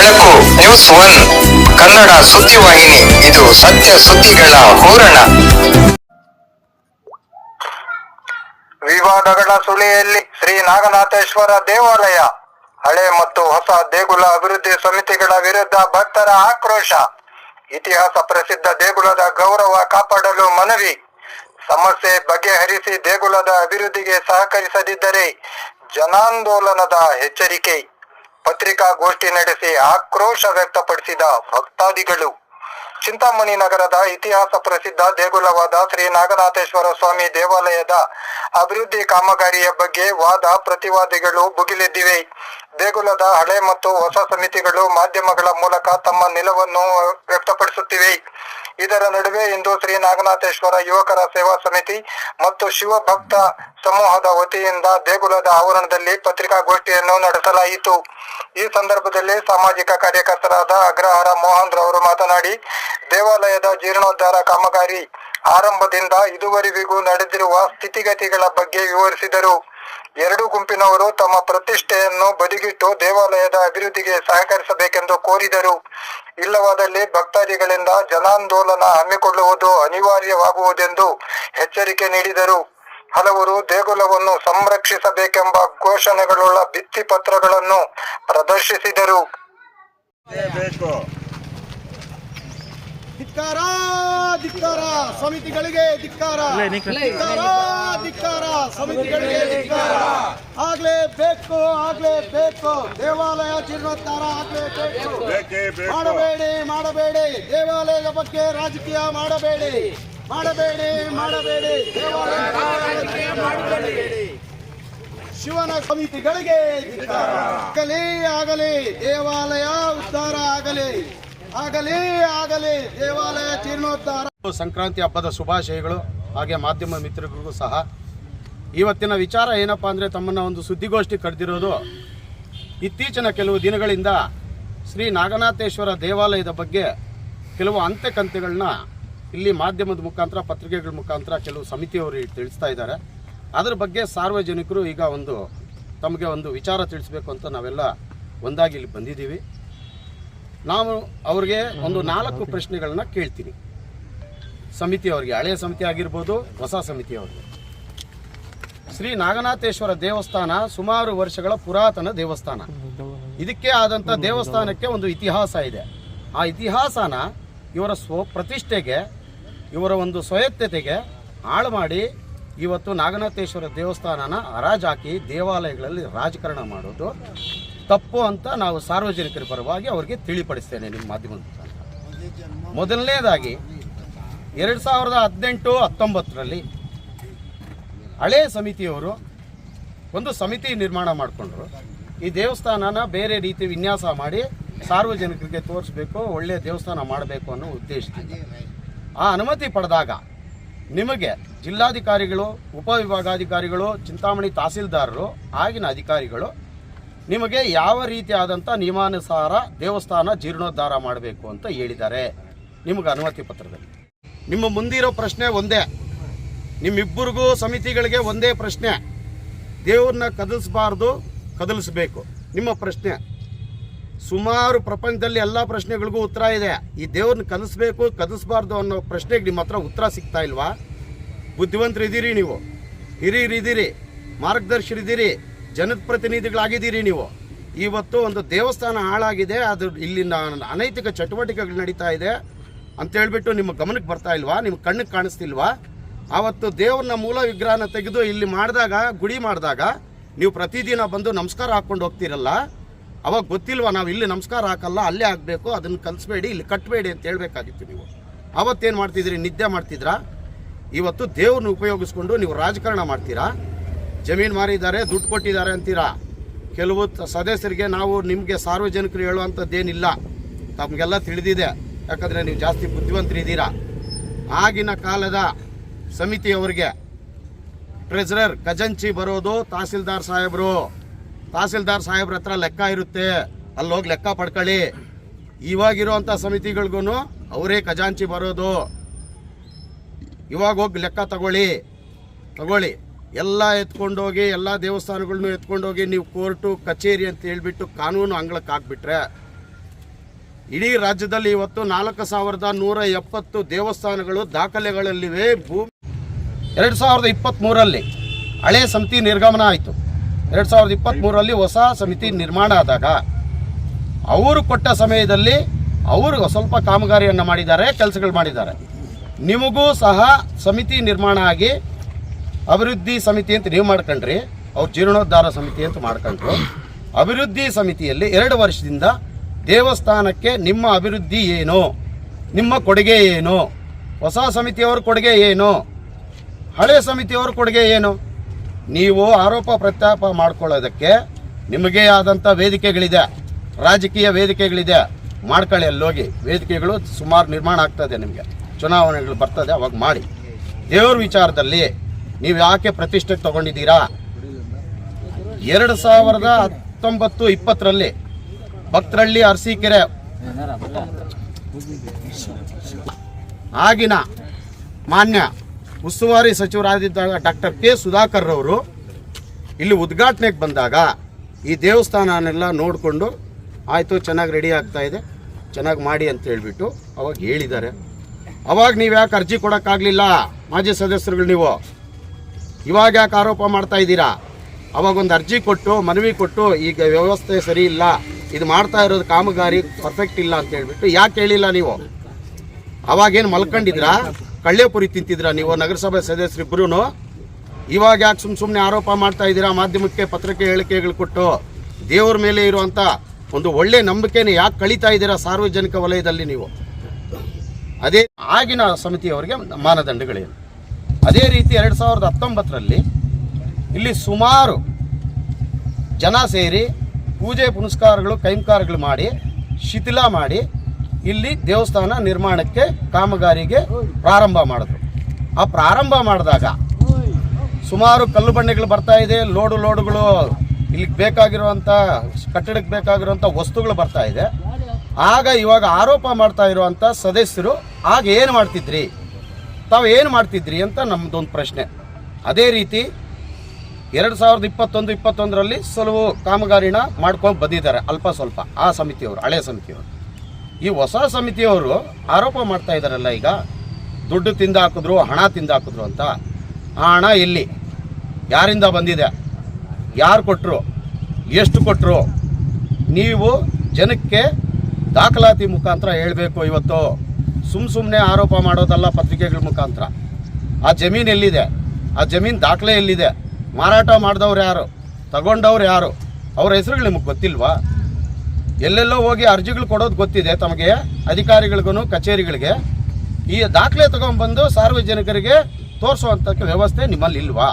ಬೆಳಕು news one. Kannada ಸುದ್ದಿವಾಹಿನಿ ಇದು ಸತ್ಯ ಸುದ್ದಿಗಳ ಹೋರಣ. ವಿವಾದಗಳ ಸುಳಿಯಲ್ಲಿ ಶ್ರೀ ನಾಗನಾಥೇಶ್ವರ ದೇವಾಲಯ. ಹಳೆ ಮತ್ತು ಹೊಸ ದೇಗುಲ ಅಭಿವೃದ್ಧಿ ಸಮಿತಿಗಳ ವಿರುದ್ಧ ಭಕ್ತರ ಆಕ್ರೋಶ. ಇತಿಹಾಸ ಪ್ರಸಿದ್ಧ ದೇಗುಲದ ಗೌರವ ಕಾಪಾಡಲು ಮನವಿ. ಸಮಸ್ಯೆ ಬಗೆಹರಿಸಿ ದೇಗುಲದ ಅಭಿವೃದ್ಧಿಗೆ ಸಹಕರಿಸದಿದ್ದರೆ ಜನಾಂದೋಲನದ ಎಚ್ಚರಿಕೆ. ಪತ್ರಿಕಾಗೋಷ್ಠಿ ನಡೆಸಿ ಆಕ್ರೋಶ ವ್ಯಕ್ತಪಡಿಸಿದ ಭಕ್ತಾದಿಗಳು. ಚಿಂತಾಮಣಿ ನಗರದ ಇತಿಹಾಸ ಪ್ರಸಿದ್ಧ ದೇಗುಲವಾದ ಶ್ರೀ ನಾಗನಾಥೇಶ್ವರ ಸ್ವಾಮಿ ದೇವಾಲಯದ ಅಭಿವೃದ್ಧಿ ಕಾಮಗಾರಿಯ ಬಗ್ಗೆ ವಾದ ಪ್ರತಿವಾದಿಗಳು ಭುಗಿಲೆದ್ದಿವೆ. ದೇಗುಲದ ಹಳೆ ಮತ್ತು ಹೊಸ ಸಮಿತಿಗಳು ಮಾಧ್ಯಮಗಳ ಮೂಲಕ ತಮ್ಮ ನಿಲುವನ್ನು ವ್ಯಕ್ತಪಡಿಸುತ್ತಿವೆ. ಇದರ ನಡುವೆ ಇಂದು ಶ್ರೀ ನಾಗನಾಥೇಶ್ವರ ಯುವಕರ ಸೇವಾ ಸಮಿತಿ ಮತ್ತು ಶಿವಭಕ್ತ ಸಮೂಹದ ವತಿಯಿಂದ ದೇಗುಲದ ಆವರಣದಲ್ಲಿ ಪತ್ರಿಕಾಗೋಷ್ಠಿಯನ್ನು ನಡೆಸಲಾಯಿತು. ಈ ಸಂದರ್ಭದಲ್ಲಿ ಸಾಮಾಜಿಕ ಕಾರ್ಯಕರ್ತರಾದ ಅಗ್ರಹಾರ ಮೋಹನ್ ರವರು ಮಾತನಾಡಿ, ದೇವಾಲಯದ ಜೀರ್ಣೋದ್ಧಾರ ಕಾಮಗಾರಿ ಆರಂಭದಿಂದ ಇದುವರೆಗೂ ನಡೆದಿರುವ ಸ್ಥಿತಿಗತಿಗಳ ಬಗ್ಗೆ ವಿವರಿಸಿದರು. ಎರಡು ಗುಂಪಿನವರು ತಮ್ಮ ಪ್ರತಿಷ್ಠೆಯನ್ನು ಬದಿಗಿಟ್ಟು ದೇವಾಲಯದ ಅಭಿವೃದ್ಧಿಗೆ ಸಹಕರಿಸಬೇಕೆಂದು ಕೋರಿದರು. ಇಲ್ಲವಾದಲ್ಲಿ ಭಕ್ತಾದಿಗಳಿಂದ ಜನಾಂದೋಲನ ಹಮ್ಮಿಕೊಳ್ಳುವುದು ಅನಿವಾರ್ಯವಾಗುವುದೆಂದು ಎಚ್ಚರಿಕೆ ನೀಡಿದರು. ಹಲವರು ದೇಗುಲವನ್ನು ಸಂರಕ್ಷಿಸಬೇಕೆಂಬ ಘೋಷಣೆಗಳುಳ್ಳ ಭಿತ್ತಿಪತ್ರಗಳನ್ನು ಪ್ರದರ್ಶಿಸಿದರು. ಬೇಕು. ಧಿಕ್ಕಾರ ಧಿಕ್ಕಾರ ಸಮಿತಿಗಳಿಗೆ ಧಿಕ್ಕಾರ. ಧಿಕ್ಕಾರ ಧಿಕ್ಕಾರ ಸಮಿತಿಗಳಿಗೆ ಧಿಕ್ಕಾರ. ಆಗ್ಲೇಬೇಕು ಆಗ್ಲೇಬೇಕು ದೇವಾಲಯ ಜೀರ್ಣೋದ್ಧಾರ ಆಗ್ಲೇಬೇಕು ಬೇಕು. ಮಾಡಬೇಡಿ ಮಾಡಬೇಡಿ. ದೇವಾಲಯದ ಬಗ್ಗೆ ರಾಜಕೀಯ ಮಾಡಬೇಡಿ. ಮಾಡಬೇಡಿ ಮಾಡಬೇಡಿ. ದೇವಾಲಯ ಮಾಡಬೇಡಿ. ಶಿವನ ಸಮಿತಿಗಳಿಗೆ ಧಿಕ್ಕಾರ. ಆಗಲಿ ಆಗಲಿ. ದೇವಾಲಯ ಉದ್ಧಾರ ಆಗಲಿ. ಆಗಲಿ ಆಗಲಿ, ದೇವಾಲಯ ಜೀರ್ಣೋದ್ಧಾರ. ಸಂಕ್ರಾಂತಿ ಹಬ್ಬದ ಶುಭಾಶಯಗಳು, ಹಾಗೆ ಮಾಧ್ಯಮ ಮಿತ್ರರಿಗೂ ಸಹ. ಇವತ್ತಿನ ವಿಚಾರ ಏನಪ್ಪ ಅಂದರೆ ತಮ್ಮನ್ನು ಒಂದು ಸುದ್ದಿಗೋಷ್ಠಿ ಕರೆದಿರೋದು ಇತ್ತೀಚಿನ ಕೆಲವು ದಿನಗಳಿಂದ ಶ್ರೀ ನಾಗನಾಥೇಶ್ವರ ದೇವಾಲಯದ ಬಗ್ಗೆ ಕೆಲವು ಅಂತ್ಯಕಂತೆಗಳನ್ನ ಇಲ್ಲಿ ಮಾಧ್ಯಮದ ಮುಖಾಂತರ, ಪತ್ರಿಕೆಗಳ ಮುಖಾಂತರ ಕೆಲವು ಸಮಿತಿಯವರು ತಿಳಿಸ್ತಾ ಇದ್ದಾರೆ. ಅದರ ಬಗ್ಗೆ ಸಾರ್ವಜನಿಕರು ಈಗ ಒಂದು ತಮಗೆ ಒಂದು ವಿಚಾರ ತಿಳಿಸ್ಬೇಕು ಅಂತ ನಾವೆಲ್ಲ ಒಂದಾಗಿ ಇಲ್ಲಿ ಬಂದಿದ್ದೀವಿ. ನಾವು ಅವ್ರಿಗೆ ಒಂದು ನಾಲ್ಕು ಪ್ರಶ್ನೆಗಳನ್ನ ಕೇಳ್ತೀನಿ. ಸಮಿತಿಯವರಿಗೆ ಹಳೆಯ ಸಮಿತಿ ಆಗಿರ್ಬೋದು, ಹೊಸ ಸಮಿತಿಯವರಿಗೆ ಶ್ರೀ ನಾಗನಾಥೇಶ್ವರ ದೇವಸ್ಥಾನ ಸುಮಾರು ವರ್ಷಗಳ ಪುರಾತನ ದೇವಸ್ಥಾನ. ಇದಕ್ಕೆ ಆದಂಥ ದೇವಸ್ಥಾನಕ್ಕೆ ಒಂದು ಇತಿಹಾಸ ಇದೆ. ಆ ಇತಿಹಾಸನ ಇವರ ಸ್ವ ಪ್ರತಿಷ್ಠೆಗೆ, ಇವರ ಒಂದು ಸ್ವಯತ್ತತೆಗೆ ಹಾಳು ಮಾಡಿ ಇವತ್ತು ನಾಗನಾಥೇಶ್ವರ ದೇವಸ್ಥಾನನ ಹರಾಜಾಕಿ ದೇವಾಲಯಗಳಲ್ಲಿ ರಾಜಕಾರಣ ಮಾಡೋದು ತಪ್ಪು ಅಂತ ನಾವು ಸಾರ್ವಜನಿಕರ ಪರವಾಗಿ ಅವರಿಗೆ ತಿಳಿಪಡಿಸ್ತೇನೆ ನಿಮ್ಮ ಮಾಧ್ಯಮದ ಮೊದಲನೇದಾಗಿ, ಎರಡು ಸಾವಿರದ ಹದಿನೆಂಟು, ಹತ್ತೊಂಬತ್ತರಲ್ಲಿ ಹಳೆ ಸಮಿತಿಯವರು ಒಂದು ಸಮಿತಿ ನಿರ್ಮಾಣ ಮಾಡಿಕೊಂಡ್ರು. ಈ ದೇವಸ್ಥಾನನ ಬೇರೆ ರೀತಿ ವಿನ್ಯಾಸ ಮಾಡಿ ಸಾರ್ವಜನಿಕರಿಗೆ ತೋರಿಸ್ಬೇಕು ಒಳ್ಳೆಯ ದೇವಸ್ಥಾನ ಮಾಡಬೇಕು ಅನ್ನೋ ಉದ್ದೇಶದಿಂದ. ಆ ಅನುಮತಿ ಪಡೆದಾಗ ನಿಮಗೆ ಜಿಲ್ಲಾಧಿಕಾರಿಗಳು, ಉಪವಿಭಾಗಾಧಿಕಾರಿಗಳು, ಚಿಂತಾಮಣಿ ತಹಸೀಲ್ದಾರರು, ಆಗಿನ ಅಧಿಕಾರಿಗಳು ನಿಮಗೆ ಯಾವ ರೀತಿಯಾದಂಥ ನಿಯಮಾನುಸಾರ ದೇವಸ್ಥಾನ ಜೀರ್ಣೋದ್ಧಾರ ಮಾಡಬೇಕು ಅಂತ ಹೇಳಿದ್ದಾರೆ. ನಿಮಗೆ ಅನುಮತಿ ಪತ್ರದಲ್ಲಿ. ನಿಮ್ಮ ಮುಂದಿರೋ ಪ್ರಶ್ನೆ ಒಂದೇ. ನಿಮ್ಮಿಬ್ಬರಿಗೂ ಸಮಿತಿಗಳಿಗೆ ಒಂದೇ ಪ್ರಶ್ನೆ. ದೇವ್ರನ್ನ ಕದಲಿಸಬಾರ್ದು, ಕದಲಿಸಬೇಕು. ನಿಮ್ಮ ಪ್ರಶ್ನೆ. ಸುಮಾರು ಪ್ರಪಂಚದಲ್ಲಿ ಎಲ್ಲ ಪ್ರಶ್ನೆಗಳಿಗೂ ಉತ್ತರ ಇದೆ. ಈ ದೇವ್ರನ್ನ ಕಲಿಸ್ಬೇಕು ಕಲಿಸ್ಬಾರ್ದು ಅನ್ನೋ ಪ್ರಶ್ನೆಗೆ ನಿಮ್ಮ ಹತ್ರ ಉತ್ತರ ಸಿಗ್ತಾ ಇಲ್ವಾ? ಬುದ್ಧಿವಂತರಿದ್ದೀರಿ ನೀವು. ಹಿರಿಯರಿದ್ದೀರಿ ಮಾರ್ಗದರ್ಶರಿದ್ದೀರಿ ಜನಪ್ರತಿನಿಧಿಗಳಾಗಿದ್ದೀರಿ ನೀವು. ಇವತ್ತು ಒಂದು ದೇವಸ್ಥಾನ ಹಾಳಾಗಿದೆ. ಅದು ಇಲ್ಲಿನ ಅನೈತಿಕ ಚಟುವಟಿಕೆಗಳು ನಡೀತಾ ಇದೆ. ಅಂತ ಹೇಳ್ಬಿಟ್ಟು ನಿಮ್ಮ ಗಮನಕ್ಕೆ ಬರ್ತಾ ಇಲ್ವಾ? ನಿಮ್ಮ ಕಣ್ಣಿಗೆ ಕಾಣಿಸ್ತಿಲ್ವಾ? ಆವತ್ತು ದೇವ್ರನ್ನ ಮೂಲ ವಿಗ್ರಹನ ತೆಗೆದು ಇಲ್ಲಿ ಮಾಡಿದಾಗ, ಗುಡಿ ಮಾಡಿದಾಗ ನೀವು ಪ್ರತಿದಿನ ಬಂದು ನಮಸ್ಕಾರ ಹಾಕ್ಕೊಂಡು ಹೋಗ್ತೀರಲ್ಲ? ಅವಾಗ ಗೊತ್ತಿಲ್ವಾ ನಾವು ಇಲ್ಲಿ ನಮಸ್ಕಾರ ಹಾಕಲ್ಲ, ಅಲ್ಲೇ ಆಗಬೇಕು ಅದನ್ನು ಕಲಿಸ್ಬೇಡಿ, ಇಲ್ಲಿ ಕಟ್ಟಬೇಡಿ ಅಂತ ಹೇಳಬೇಕಾಗಿತ್ತು ನೀವು. ಅವತ್ತೇನು ಮಾಡ್ತಿದ್ದೀರಿ ನಿದ್ದೆ ಮಾಡ್ತಿದ್ರಾ? ಇವತ್ತು ದೇವ್ರನ್ನ ಉಪಯೋಗಿಸ್ಕೊಂಡು ನೀವು ರಾಜಕಾರಣ ಮಾಡ್ತೀರಾ? ಜಮೀನು ಮಾರಿದ್ದಾರೆ, ದುಡ್ಡು ಕೊಟ್ಟಿದ್ದಾರೆ ಅಂತೀರಾ? ಕೆಲವು ಸದಸ್ಯರಿಗೆ ನಾವು ನಿಮಗೆ ಸಾರ್ವಜನಿಕರು ಹೇಳುವಂಥದ್ದೇನಿಲ್ಲ. ತಮಗೆಲ್ಲ ತಿಳಿದಿದೆ. ಯಾಕಂದರೆ ನೀವು ಜಾಸ್ತಿ ಬುದ್ಧಿವಂತರಿದ್ದೀರಾ ಆಗಿನ ಕಾಲದ ಸಮಿತಿಯವರಿಗೆ ಟ್ರೆಜರರ್ ಖಜಂಚಿ ಬರೋದು ತಹಸೀಲ್ದಾರ್ ಸಾಹೇಬರು. ತಹಸೀಲ್ದಾರ್ ಸಾಹೇಬ್ರ ಹತ್ರ ಲೆಕ್ಕ ಇರುತ್ತೆ. ಅಲ್ಲಿ ಹೋಗಿ ಲೆಕ್ಕ ಪಡ್ಕೊಳ್ಳಿ. ಇವಾಗಿರುವಂಥ ಸಮಿತಿಗಳಿಗೂ ಅವರೇ ಖಜಾಂಚಿ ಬರೋದು. ಇವಾಗ ಹೋಗಿ ಲೆಕ್ಕ ತಗೊಳ್ಳಿ. ತಗೊಳ್ಳಿ. ಎಲ್ಲ ಎತ್ಕೊಂಡೋಗಿ, ಎಲ್ಲ ದೇವಸ್ಥಾನಗಳನ್ನೂ ಎತ್ಕೊಂಡೋಗಿ ನೀವು ಕೋರ್ಟು, ಕಚೇರಿ ಅಂತ ಹೇಳಿಬಿಟ್ಟು ಕಾನೂನು ಅಂಗಳಕ್ಕೆ ಹಾಕ್ಬಿಟ್ರೆ, ಇಡೀ ರಾಜ್ಯದಲ್ಲಿ ಇವತ್ತು ನಾಲ್ಕು ಸಾವಿರದ ನೂರ ಎಪ್ಪತ್ತು ದೇವಸ್ಥಾನಗಳು ದಾಖಲೆಗಳಲ್ಲಿವೆ. ಭೂಮಿ ಎರಡು ಸಾವಿರದ ಇಪ್ಪತ್ತ್ಮೂರಲ್ಲಿ ಹಳೆ ಸಮಿತಿ ನಿರ್ಗಮನ ಆಯಿತು. ಎರಡು ಸಾವಿರದ ಇಪ್ಪತ್ತ್ಮೂರಲ್ಲಿ ಹೊಸ ಸಮಿತಿ ನಿರ್ಮಾಣ ಆದಾಗ ಅವರು ಕೊಟ್ಟ ಸಮಯದಲ್ಲಿ ಅವರು ಸ್ವಲ್ಪ ಕಾಮಗಾರಿಯನ್ನು ಮಾಡಿದ್ದಾರೆ, ಕೆಲಸಗಳು ಮಾಡಿದ್ದಾರೆ. ನಿಮಗೂ ಸಹ ಸಮಿತಿ ನಿರ್ಮಾಣ ಆಗಿ ಅಭಿವೃದ್ಧಿ ಸಮಿತಿ ಅಂತ ನೀವು ಮಾಡ್ಕೊಂಡ್ರಿ, ಅವ್ರು ಜೀರ್ಣೋದ್ಧಾರ ಸಮಿತಿ ಅಂತ ಮಾಡ್ಕೊಂಡ್ರು. ಅಭಿವೃದ್ಧಿ ಸಮಿತಿಯಲ್ಲಿ ಎರಡು ವರ್ಷದಿಂದ ದೇವಸ್ಥಾನಕ್ಕೆ ನಿಮ್ಮ ಅಭಿವೃದ್ಧಿ ಏನು, ನಿಮ್ಮ ಕೊಡುಗೆ ಏನು, ಹೊಸ ಸಮಿತಿಯವ್ರ ಕೊಡುಗೆ ಏನು, ಹಳೆ ಸಮಿತಿಯವ್ರ ಕೊಡುಗೆ ಏನು, ನೀವು ಆರೋಪ ಪ್ರತ್ಯಾಪ ಮಾಡ್ಕೊಳ್ಳೋದಕ್ಕೆ ನಿಮಗೆ ಆದಂಥ ವೇದಿಕೆಗಳಿದೆ, ರಾಜಕೀಯ ವೇದಿಕೆಗಳಿದೆ. ಮಾಡ್ಕೊಳ್ಳಿ ಅಲ್ಲೋಗಿ, ವೇದಿಕೆಗಳು ಸುಮಾರು ನಿರ್ಮಾಣ ಆಗ್ತದೆ ನಿಮಗೆ. ಚುನಾವಣೆಗಳು ಬರ್ತದೆ, ಅವಾಗ ಮಾಡಿ. ದೇವ್ರ ವಿಚಾರದಲ್ಲಿ ನೀವು ಯಾಕೆ ಪ್ರತಿಷ್ಠೆಗೆ ತಗೊಂಡಿದ್ದೀರಾ? ಎರಡು ಸಾವಿರದ ಹತ್ತೊಂಬತ್ತು ಇಪ್ಪತ್ತರಲ್ಲಿ ಭಕ್ತರಳ್ಳಿ ಅರಸೀಕೆರೆ ಆಗಿನ ಮಾನ್ಯ ಉಸ್ತುವಾರಿ ಸಚಿವರಾಗಿದ್ದಾಗ ಡಾಕ್ಟರ್ ಕೆ ಸುಧಾಕರ್ ಅವರು ಇಲ್ಲಿ ಉದ್ಘಾಟನೆಗೆ ಬಂದಾಗ ಈ ದೇವಸ್ಥಾನನೆಲ್ಲ ನೋಡಿಕೊಂಡು ಆಯಿತು ಚೆನ್ನಾಗಿ ರೆಡಿ ಆಗ್ತಾ ಇದೆ, ಚೆನ್ನಾಗಿ ಮಾಡಿ ಅಂತ ಹೇಳಿಬಿಟ್ಟು ಅವಾಗ ಹೇಳಿದ್ದಾರೆ. ಅವಾಗ ನೀವು ಯಾಕೆ ಅರ್ಜಿ ಕೊಡೋಕ್ಕಾಗಲಿಲ್ಲ? ಮಾಜಿ ಸದಸ್ಯರುಗಳು ನೀವು. ಇವಾಗ ಯಾಕೆ ಆರೋಪ ಮಾಡ್ತಾ ಇದ್ದೀರಾ? ಅವಾಗ ಒಂದು ಅರ್ಜಿ ಕೊಟ್ಟು, ಮನವಿ ಕೊಟ್ಟು, ಈಗ ವ್ಯವಸ್ಥೆ ಸರಿ ಇಲ್ಲ, ಇದು ಮಾಡ್ತಾ ಇರೋದು ಕಾಮಗಾರಿ ಪರ್ಫೆಕ್ಟ್ ಇಲ್ಲ ಅಂತ ಹೇಳ್ಬಿಟ್ಟು ಯಾಕೆ ಹೇಳಿಲ್ಲ ನೀವು? ಅವಾಗೇನು ಮಲ್ಕೊಂಡಿದ್ರಾ ಕಳ್ಳೇಪುರಿ ತಿಂತಿದ್ರಾ ನೀವು, ನಗರಸಭೆ ಸದಸ್ಯರಿಬ್ರು ಇವಾಗ ಯಾಕೆ ಸುಮ್ಮ ಸುಮ್ಮನೆ ಆರೋಪ ಮಾಡ್ತಾ ಇದ್ದೀರಾ? ಮಾಧ್ಯಮಕ್ಕೆ ಪತ್ರಿಕೆ ಹೇಳಿಕೆಗಳು ಕೊಟ್ಟು ದೇವ್ರ ಮೇಲೆ ಇರುವಂಥ ಒಂದು ಒಳ್ಳೆ ನಂಬಿಕೆನ ಯಾಕೆ ಕಳೀತಾ ಇದ್ದೀರಾ ಸಾರ್ವಜನಿಕ ವಲಯದಲ್ಲಿ ನೀವು? ಅದೇ ಆಗಿನ ಸಮಿತಿಯವರಿಗೆ ಮಾನದಂಡಗಳೇನು? ಅದೇ ರೀತಿ ಎರಡು ಸಾವಿರದ ಹತ್ತೊಂಬತ್ತರಲ್ಲಿ ಇಲ್ಲಿ ಸುಮಾರು ಜನ ಸೇರಿ ಪೂಜೆ ಪುನಸ್ಕಾರಗಳು ಕೈಂಕಾರಗಳು ಮಾಡಿ, ಶಿಥಿಲ ಮಾಡಿ ಇಲ್ಲಿ ದೇವಸ್ಥಾನ ನಿರ್ಮಾಣಕ್ಕೆ ಕಾಮಗಾರಿಗೆ ಪ್ರಾರಂಭ ಮಾಡಿದ್ರು. ಆ ಪ್ರಾರಂಭ ಮಾಡಿದಾಗ ಸುಮಾರು ಕಲ್ಲು ಬಂಡೆಗಳು ಬರ್ತಾ ಇದೆ, ಲೋಡು ಲೋಡುಗಳು ಇಲ್ಲಿಗೆ ಬೇಕಾಗಿರುವಂಥ ಕಟ್ಟಡಕ್ಕೆ ಬೇಕಾಗಿರುವಂಥ ವಸ್ತುಗಳು ಬರ್ತಾ ಇದೆ. ಆಗ ಇವಾಗ ಆರೋಪ ಮಾಡ್ತಾ ಇರುವಂಥ ಸದಸ್ಯರು ಆಗ ಏನು ಮಾಡ್ತಿದ್ರಿ? ತಾವು ಮಾಡ್ತಿದ್ರಿ ಅಂತ ನಮ್ಮದೊಂದು ಪ್ರಶ್ನೆ. ಅದೇ ರೀತಿ ಎರಡು ಸಾವಿರದ ಇಪ್ಪತ್ತೊಂದು, ಇಪ್ಪತ್ತೊಂದರಲ್ಲಿ ಸ್ವಲ್ಪ ಕಾಮಗಾರಿನ ಮಾಡ್ಕೊಂಡು ಬಂದಿದ್ದಾರೆ, ಅಲ್ಪ ಸ್ವಲ್ಪ, ಆ ಸಮಿತಿಯವರು, ಹಳೆ ಸಮಿತಿಯವರು. ಈ ಹೊಸ ಸಮಿತಿಯವರು ಆರೋಪ ಮಾಡ್ತಾ ಇದ್ದಾರಲ್ಲ ಈಗ, ದುಡ್ಡು ತಿಂದಾಕಿದ್ರು, ಹಣ ತಿಂದಾಕಿದ್ರು ಅಂತ. ಆ ಹಣ ಎಲ್ಲಿ? ಯಾರಿಂದ ಬಂದಿದೆ? ಯಾರು ಕೊಟ್ಟರು ಎಷ್ಟು ಕೊಟ್ಟರು ನೀವು ಜನಕ್ಕೆ ದಾಖಲಾತಿ ಮುಖಾಂತರ ಹೇಳಬೇಕು ಇವತ್ತು. ಸುಮ್ಮ ಸುಮ್ಮನೆ ಆರೋಪ ಮಾಡೋದಲ್ಲ ಪತ್ರಿಕೆಗಳ ಮುಖಾಂತರ. ಆ ಜಮೀನು ಎಲ್ಲಿದೆ? ಆ ಜಮೀನು ದಾಖಲೆ ಎಲ್ಲಿದೆ? ಮಾರಾಟ ಮಾಡಿದವ್ರು ಯಾರು? ತಗೊಂಡವ್ರು ಯಾರು? ಅವ್ರ ಹೆಸರುಗಳು ನಿಮಗೆ ಗೊತ್ತಿಲ್ವಾ? ಎಲ್ಲೆಲ್ಲೋ ಹೋಗಿ ಅರ್ಜಿಗಳು ಕೊಡೋದು ಗೊತ್ತಿದೆ ತಮಗೆ ಅಧಿಕಾರಿಗಳಿಗೂ ಕಚೇರಿಗಳಿಗೆ. ಈ ದಾಖಲೆ ತಗೊಂಡ್ಬಂದು ಸಾರ್ವಜನಿಕರಿಗೆ ತೋರಿಸುವಂಥ ವ್ಯವಸ್ಥೆ ನಿಮ್ಮಲ್ಲಿ ಇಲ್ವಾ?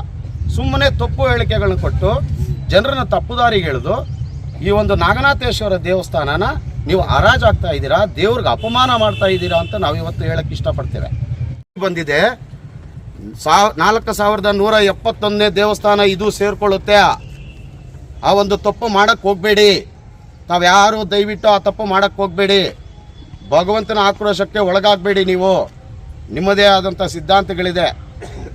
ಸುಮ್ಮನೆ ತಪ್ಪು ಹೇಳಿಕೆಗಳನ್ನ ಕೊಟ್ಟು, ಜನರನ್ನ ತಪ್ಪುದಾರಿಗೆ ಎಳೆದು, ಈ ಒಂದು ನಾಗನಾಥೇಶ್ವರ ದೇವಸ್ಥಾನನ ನೀವು ಹರಾಜಾಗ್ತಾ ಇದ್ದೀರಾ? ದೇವ್ರಿಗೆ ಅಪಮಾನ ಮಾಡ್ತಾ ಇದ್ದೀರಾ ಅಂತ ನಾವು ಇವತ್ತು ಹೇಳಕ್ಕೆ ಇಷ್ಟಪಡ್ತೇವೆ. ಬಂದಿದೆ. ಸಾವ್ ನಾಲ್ಕು ಸಾವಿರದ ನೂರ ಎಪ್ಪತ್ತೊಂದನೇ ದೇವಸ್ಥಾನ ಇದು ಸೇರ್ಕೊಳ್ಳುತ್ತೆ. ಆ ಒಂದು ತಪ್ಪು ಮಾಡಕ್ಕೆ ಹೋಗಬೇಡಿ. ತಾವ್ಯಾರು ದಯವಿಟ್ಟು ಆ ತಪ್ಪು ಮಾಡಕ್ಕೆ ಹೋಗಬೇಡಿ. ಭಗವಂತನ ಆಕ್ರೋಶಕ್ಕೆ ಒಳಗಾಗಬೇಡಿ ನೀವು. ನಿಮ್ಮದೇ ಆದಂಥ ಸಿದ್ಧಾಂತಗಳಿದೆ.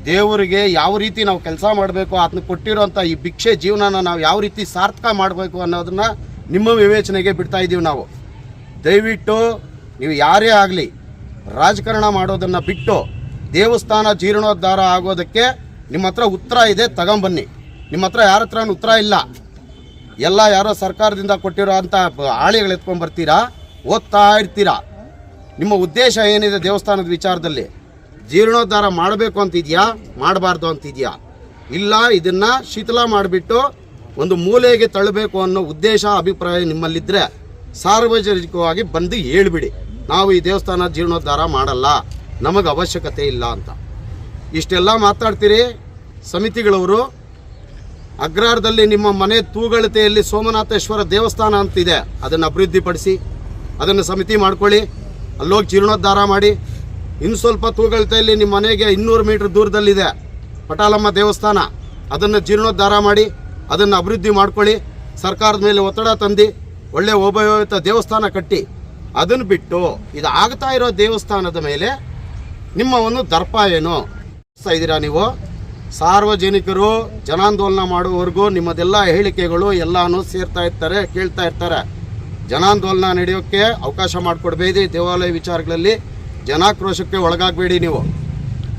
ದೇವರಿಗೆ ಯಾವ ರೀತಿ ನಾವು ಕೆಲಸ ಮಾಡಬೇಕು ಅದನ್ನ ಕೊಟ್ಟಿರೋಂಥ ಈ ಭಿಕ್ಷೆ ಜೀವನನ ನಾವು ಯಾವ ರೀತಿ ಸಾರ್ಥಕ ಮಾಡಬೇಕು ಅನ್ನೋದನ್ನ ನಿಮ್ಮ ವಿವೇಚನೆಗೆ ಬಿಡ್ತಾ ಇದ್ದೀವಿ ನಾವು. ದಯವಿಟ್ಟು ನೀವು ಯಾರೇ ಆಗಲಿ ರಾಜಕಾರಣ ಮಾಡೋದನ್ನು ಬಿಟ್ಟು ದೇವಸ್ಥಾನ ಜೀರ್ಣೋದ್ಧಾರ ಆಗೋದಕ್ಕೆ ನಿಮ್ಮ ಹತ್ರ ಉತ್ತರ ಇದೆ, ತಗೊಂಬನ್ನಿ. ನಿಮ್ಮ ಹತ್ರ ಯಾರ ಹತ್ರ ಉತ್ತರ ಇಲ್ಲ. ಎಲ್ಲ ಯಾರೋ ಸರ್ಕಾರದಿಂದ ಕೊಟ್ಟಿರೋ ಅಂಥ ಆಳಿಗಳು ಎತ್ಕೊಂಡು ಬರ್ತೀರಾ? ಓದ್ತಾ ಇರ್ತೀರಾ? ನಿಮ್ಮ ಉದ್ದೇಶ ಏನಿದೆ ದೇವಸ್ಥಾನದ ವಿಚಾರದಲ್ಲಿ? ಜೀರ್ಣೋದ್ಧಾರ ಮಾಡಬೇಕು ಅಂತಿದೆಯಾ? ಮಾಡಬಾರ್ದು ಅಂತಿದೆಯಾ? ಇಲ್ಲ, ಇದನ್ನು ಶಿಥಿಲ ಮಾಡಿಬಿಟ್ಟು ಒಂದು ಮೂಲೆಗೆ ತಳ್ಳಬೇಕು ಅನ್ನೋ ಉದ್ದೇಶ, ಅಭಿಪ್ರಾಯ ನಿಮ್ಮಲ್ಲಿದ್ದರೆ ಸಾರ್ವಜನಿಕವಾಗಿ ಬಂದು ಹೇಳ್ಬಿಡಿ. ನಾವು ಈ ದೇವಸ್ಥಾನ ಜೀರ್ಣೋದ್ಧಾರ ಮಾಡಲ್ಲ. ನಮಗೆ ಅವಶ್ಯಕತೆ ಇಲ್ಲ ಅಂತ. ಇಷ್ಟೆಲ್ಲ ಮಾತಾಡ್ತೀರಿ ಸಮಿತಿಗಳವರು. ಅಗ್ರಹಾರದಲ್ಲಿ ನಿಮ್ಮ ಮನೆ ತೂಗಳತೆಯಲ್ಲಿ ಸೋಮನಾಥೇಶ್ವರ ದೇವಸ್ಥಾನ ಅಂತಿದೆ. ಅದನ್ನು ಅಭಿವೃದ್ಧಿಪಡಿಸಿ, ಅದನ್ನು ಸಮಿತಿ ಮಾಡ್ಕೊಳ್ಳಿ. ಅಲ್ಲೋಗಿ ಜೀರ್ಣೋದ್ಧಾರ ಮಾಡಿ. ಇನ್ನು ಸ್ವಲ್ಪ ತೂಗಳತೆಯಲ್ಲಿ ನಿಮ್ಮ ಮನೆಗೆ ಇನ್ನೂರು ಮೀಟ್ರ್ ದೂರದಲ್ಲಿದೆ ಪಟಾಲಮ್ಮ ದೇವಸ್ಥಾನ. ಅದನ್ನು ಜೀರ್ಣೋದ್ಧಾರ ಮಾಡಿ, ಅದನ್ನು ಅಭಿವೃದ್ಧಿ ಮಾಡ್ಕೊಳ್ಳಿ. ಸರ್ಕಾರದ ಮೇಲೆ ಒತ್ತಡ ತಂದು ಒಳ್ಳೆ ಉಪಯೋಗಿತ ದೇವಸ್ಥಾನ ಕಟ್ಟಿ ಅದನ್ನು ಬಿಟ್ಟು ಇದು ಆಗ್ತಾ ಇರೋ ದೇವಸ್ಥಾನದ ಮೇಲೆ ನಿಮ್ಮ ಒಂದು ದರ್ಪ ಏನು? ಇದ್ದೀರಾ ನೀವು? ಸಾರ್ವಜನಿಕರು ಜನಾಂದೋಲನ ಮಾಡುವವರೆಗೂ ನಿಮ್ಮದೆಲ್ಲ ಹೇಳಿಕೆಗಳು ಎಲ್ಲಾನು ಸೇರ್ತಾ ಇರ್ತಾರೆ, ಕೇಳ್ತಾ ಇರ್ತಾರೆ. ಜನಾಂದೋಲನ ನಡೆಯೋಕ್ಕೆ ಅವಕಾಶ ಮಾಡಿಕೊಡ್ಬೇಡಿ ದೇವಾಲಯ ವಿಚಾರಗಳಲ್ಲಿ. ಜನಾಕ್ರೋಶಕ್ಕೆ ಒಳಗಾಗಬೇಡಿ ನೀವು.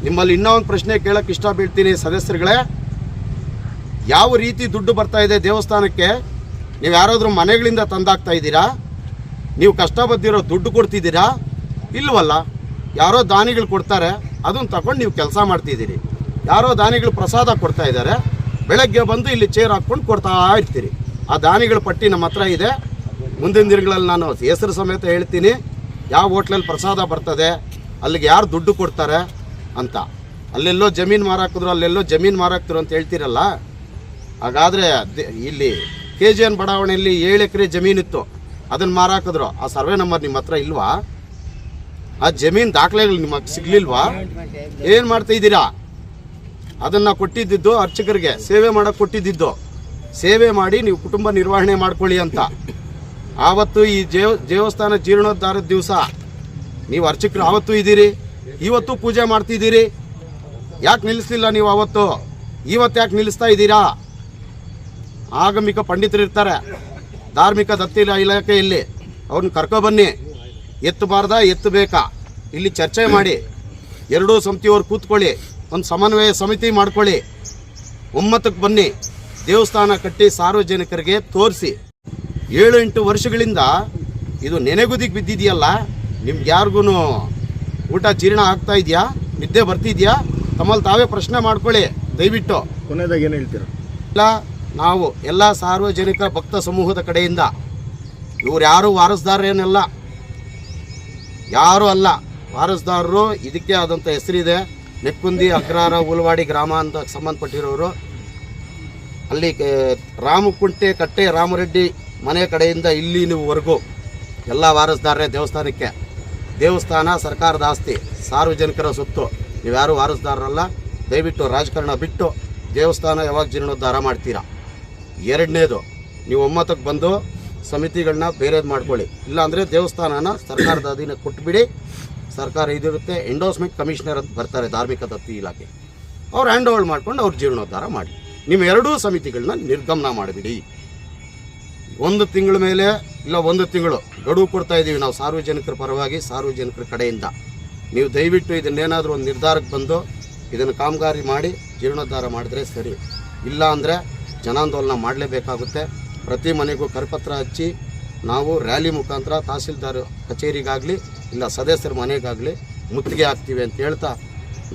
ನಿಮ್ಮಲ್ಲಿ ಇನ್ನೂ ಒಂದು ಪ್ರಶ್ನೆ ಕೇಳೋಕ್ಕೆ ಇಷ್ಟ ಬೀಳ್ತೀನಿ ಸದಸ್ಯರುಗಳೇ. ಯಾವ ರೀತಿ ದುಡ್ಡು ಬರ್ತಾ ಇದೆ ದೇವಸ್ಥಾನಕ್ಕೆ? ನೀವು ಯಾರಾದರೂ ಮನೆಗಳಿಂದ ತಂದಾಗ್ತಾ ಇದ್ದೀರಾ? ನೀವು ಕಷ್ಟ ಬದ್ದಿರೋ ದುಡ್ಡು ಕೊಡ್ತಿದ್ದೀರಾ? ಇಲ್ವಲ್ಲ, ಯಾರೋ ದಾನಿಗಳು ಕೊಡ್ತಾರೆ, ಅದನ್ನು ತಗೊಂಡು ನೀವು ಕೆಲಸ ಮಾಡ್ತಿದ್ದೀರಿ. ಯಾರೋ ದಾನಿಗಳು ಪ್ರಸಾದ ಕೊಡ್ತಾ ಇದ್ದಾರೆ, ಬೆಳಗ್ಗೆ ಬಂದು ಇಲ್ಲಿ ಚೇರ್ ಹಾಕ್ಕೊಂಡು ಕೊಡ್ತಾ ಇರ್ತೀರಿ. ಆ ದಾನಿಗಳ ಪಟ್ಟಿ ನಮ್ಮ ಹತ್ರ ಇದೆ. ಮುಂದಿನ ದಿನಗಳಲ್ಲಿ ನಾನು ಹೆಸರು ಸಮೇತ ಹೇಳ್ತೀನಿ, ಯಾವ ಹೋಟ್ಲಲ್ಲಿ ಪ್ರಸಾದ ಬರ್ತದೆ, ಅಲ್ಲಿಗೆ ಯಾರು ದುಡ್ಡು ಕೊಡ್ತಾರೆ ಅಂತ. ಅಲ್ಲೆಲ್ಲೋ ಜಮೀನು ಮಾರಾಕಿದ್ರು, ಅಲ್ಲೆಲ್ಲೋ ಜಮೀನು ಮಾರಾಕ್ತಿರು ಅಂತ ಹೇಳ್ತೀರಲ್ಲ? ಹಾಗಾದರೆ ಇಲ್ಲಿ ಕೆ ಜಿ ಎನ್ ಬಡಾವಣೆಯಲ್ಲಿ ಏಳು ಎಕರೆ ಜಮೀನಿತ್ತು ಅದನ್ನು ಮಾರಾಕಿದ್ರು. ಆ ಸರ್ವೆ ನಂಬರ್ ನಿಮ್ಮ ಹತ್ರ ಇಲ್ವಾ? ಆ ಜಮೀನು ದಾಖಲೆಗಳು ನಿಮಗೆ ಸಿಗ್ಲಿಲ್ವಾ? ಏನು ಮಾಡ್ತಾ ಇದ್ದೀರಾ? ಅದನ್ನು ಕೊಟ್ಟಿದ್ದಿದ್ದು ಅರ್ಚಕರಿಗೆ. ಸೇವೆ ಮಾಡೋಕ್ಕೆ ಕೊಟ್ಟಿದ್ದಿದ್ದು. ಸೇವೆ ಮಾಡಿ ನೀವು ಕುಟುಂಬ ನಿರ್ವಹಣೆ ಮಾಡ್ಕೊಳ್ಳಿ ಅಂತ. ಆವತ್ತು ಈ ದೇವ ದೇವಸ್ಥಾನ ಜೀರ್ಣೋದ್ಧಾರದ ದಿವಸ. ನೀವು ಅರ್ಚಕರು ಆವತ್ತು ಇದ್ದೀರಿ. ಇವತ್ತು ಪೂಜೆ ಮಾಡ್ತಿದ್ದೀರಿ. ಯಾಕೆ ನಿಲ್ಲಿಸ್ಲಿಲ್ಲ ನೀವು ಆವತ್ತು? ಇವತ್ತು ಯಾಕೆ ನಿಲ್ಲಿಸ್ತಾ ಇದ್ದೀರಾ? ಆಗಮಿಕ ಪಂಡಿತರು ಇರ್ತಾರೆ ಧಾರ್ಮಿಕ ದತ್ತಿ ಇಲಾಖೆಯಲ್ಲಿ ಅವ್ರನ್ನ ಕರ್ಕೊಬನ್ನಿ ಎತ್ತಬಾರ್ದ ಎತ್ತಬೇಕಾ? ಇಲ್ಲಿ ಚರ್ಚೆ ಮಾಡಿ. ಎರಡೂ ಸಮಿತಿಯವ್ರು ಕೂತ್ಕೊಳ್ಳಿ. ಒಂದು ಸಮನ್ವಯ ಸಮಿತಿ ಮಾಡ್ಕೊಳ್ಳಿ. ಒಮ್ಮತಕ್ಕೆ ಬನ್ನಿ. ದೇವಸ್ಥಾನ ಕಟ್ಟಿ ಸಾರ್ವಜನಿಕರಿಗೆ ತೋರಿಸಿ. ಏಳು ಎಂಟು ವರ್ಷಗಳಿಂದ ಇದು ನೆನೆಗುದಿಗೆ ಬಿದ್ದಿದೆಯಲ್ಲ? ನಿಮ್ಗೆ ಯಾರಿಗೂ ಊಟ ಜೀರ್ಣ ಆಗ್ತಾ ಇದೆಯಾ? ನಿದ್ದೆ ಬರ್ತಿದ್ಯಾ? ತಮ್ಮಲ್ಲಿ ತಾವೇ ಪ್ರಶ್ನೆ ಮಾಡ್ಕೊಳ್ಳಿ. ದಯವಿಟ್ಟು. ಕೊನೆದಾಗ ಏನು ಹೇಳ್ತೀರ? ಎಲ್ಲ ನಾವು ಎಲ್ಲ ಸಾರ್ವಜನಿಕ ಭಕ್ತ ಸಮೂಹದ ಕಡೆಯಿಂದ ಇವ್ರು ಯಾರು ವಾರಸ್ದಾರೇನಲ್ಲ ಯಾರು ಅಲ್ಲ. ವಾರಸ್ದಾರರು ಇದಕ್ಕೆ ಆದಂಥ ಹೆಸರಿದೆ. ನೆಕ್ಕುಂದಿ, ಅಗ್ರಾರ ಉಲ್ವಾಡಿ ಗ್ರಾಮ ಅಂತ ಸಂಬಂಧಪಟ್ಟಿರೋರು. ಅಲ್ಲಿ ರಾಮಕುಂಟೆ ಕಟ್ಟೆ ರಾಮರೆಡ್ಡಿ ಮನೆ ಕಡೆಯಿಂದ ಇಲ್ಲಿನವರೆಗೂ ಎಲ್ಲ ವಾರಸ್ದಾರರೇ ದೇವಸ್ಥಾನಕ್ಕೆ. ದೇವಸ್ಥಾನ ಸರ್ಕಾರದ ಆಸ್ತಿ. ಸಾರ್ವಜನಿಕರ ಸೊತ್ತು. ನೀವ್ಯಾರು ವಾರಸ್ದಾರರಲ್ಲ. ದಯವಿಟ್ಟು ರಾಜಕಾರಣ ಬಿಟ್ಟು ದೇವಸ್ಥಾನ ಯಾವಾಗ ಜೀರ್ಣೋದ್ಧಾರ ಮಾಡ್ತೀರಾ? ಎರಡನೇದು, ನೀವು ಒಮ್ಮತಕ್ಕೆ ಬಂದು ಸಮಿತಿಗಳನ್ನ ಬೇರೆದು ಮಾಡ್ಕೊಳ್ಳಿ. ಇಲ್ಲಾಂದರೆ ದೇವಸ್ಥಾನನ ಸರ್ಕಾರದ ಅಧೀನ ಕೊಟ್ಬಿಡಿ. ಸರ್ಕಾರ ಇದಿರುತ್ತೆ ಎಂಡೋಸ್ಮೆಂಟ್ ಕಮಿಷನರ್ ಅಂತ ಬರ್ತಾರೆ ಧಾರ್ಮಿಕ ದತ್ತಿ ಇಲಾಖೆ. ಅವ್ರು ಹ್ಯಾಂಡ್ ಓವರ್ ಮಾಡ್ಕೊಂಡು ಅವ್ರು ಜೀರ್ಣೋದ್ಧಾರ ಮಾಡಿ. ನಿಮ್ಮ ಎರಡೂ ಸಮಿತಿಗಳನ್ನ ನಿರ್ಗಮನ ಮಾಡಿಬಿಡಿ. ಒಂದು ತಿಂಗಳ ಮೇಲೆ, ಇಲ್ಲ ಒಂದು ತಿಂಗಳು, ಗಡುವು ಕೊಡ್ತಾ ಇದ್ದೀವಿ ನಾವು ಸಾರ್ವಜನಿಕರ ಪರವಾಗಿ, ಸಾರ್ವಜನಿಕರ ಕಡೆಯಿಂದ. ನೀವು ದಯವಿಟ್ಟು ಇದನ್ನೇನಾದರೂ ಒಂದು ನಿರ್ಧಾರಕ್ಕೆ ಬಂದು ಇದನ್ನು ಕಾಮಗಾರಿ ಮಾಡಿ, ಜೀರ್ಣೋದ್ಧಾರ ಮಾಡಿದ್ರೆ ಸರಿ. ಇಲ್ಲ ಅಂದರೆ ಜನಾಂದೋಲನ ಮಾಡಲೇಬೇಕಾಗುತ್ತೆ. ಪ್ರತಿ ಮನೆಗೂ ಕರಪತ್ರ ಹಚ್ಚಿ ನಾವು ರ್ಯಾಲಿ ಮುಖಾಂತರ ತಹಸೀಲ್ದಾರ್ ಕಚೇರಿಗಾಗಲಿ ಇಲ್ಲ ಸದಸ್ಯರ ಮನೆಗಾಗಲಿ ಮುತ್ತಿಗೆ ಹಾಕ್ತೀವಿ ಅಂತ ಹೇಳ್ತಾ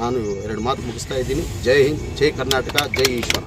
ನಾನು ಎರಡು ಮಾತು ಮುಗಿಸ್ತಾ ಇದ್ದೀನಿ. ಜೈ ಹಿಂದ್, ಜೈ ಕರ್ನಾಟಕ, ಜೈ ಈಶ್ವರ.